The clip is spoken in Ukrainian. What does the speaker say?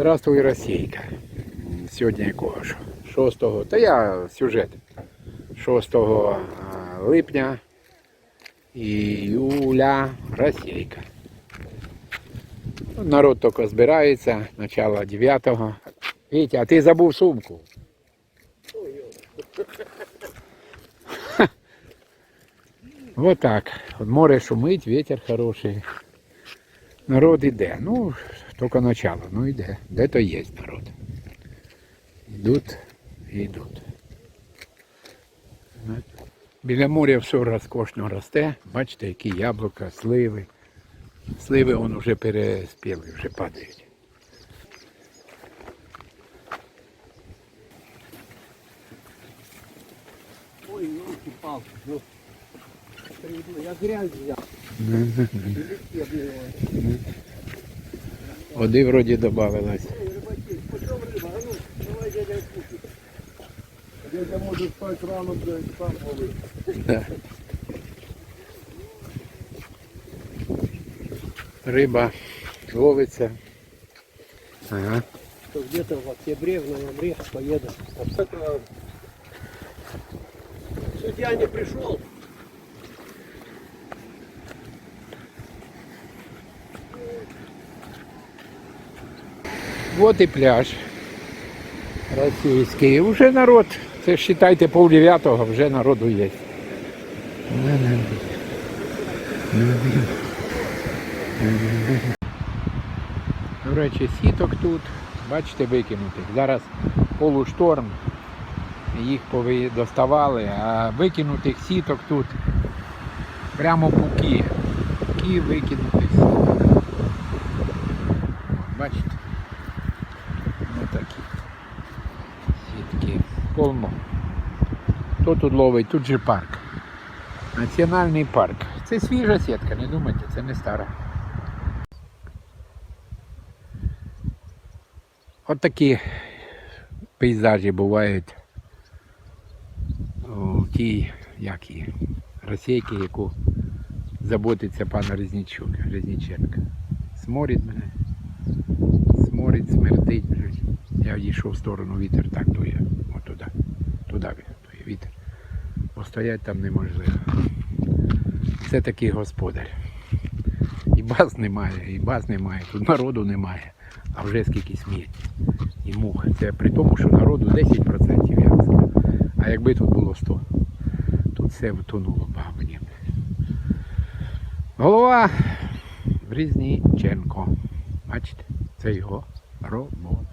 Здравствуй, Російка. Сьогодні якого ж? 6, та я сюжет. 6 а, липня. Іюля Російка. Народ тільки збирається, начало 9-го. Вітя, а ти забув сумку. Вот так. Море шумить, ветер хороший. Народ іде. Ну, тільки начало, ну йде. Де то є народ. Йдуть і йдуть. Ну, Біля моря все розкошно росте. Бачите, які яблука, сливи. Сливи вон вже переспіли, вже падають. Ой, елки-палки, ну. Я грязь взял. Води вроді? А ну, давай дядя може спати рано, блядь, сам ловить. Риба ловиться. Ага. Где-то в октябре, в ноябре поеду. Судья не пришел. Вот і пляж російський. Уже народ, це вважайте пол дев'ятого, вже народу є. До речі, сіток тут, бачите, викинутих. Зараз полушторм, їх доставали, а викинутих сіток тут прямо пуки. Пуки викинутих сіток. Бачите? Такі сітки. Полно. Хто тут ловить? Тут же парк. Національний парк. Це свіжа сітка, не думайте, це не стара. От такі пейзажі бувають у тій, як її, російки, яку заботиться пан Резнічук, Резніченко. Сморить мене. Сморить, смердить. Я йшов в сторону, вітер так дує. От туди. Туди дує вітер. Постоять там неможливо. Це такий господар. І баз немає, і баз немає, тут народу немає, а вже скільки сміють. І мух. Це при тому, що народу 10% я. А якби тут було 100, тут все втонуло бабані. Голова Різніченко. Бачите, це його робота.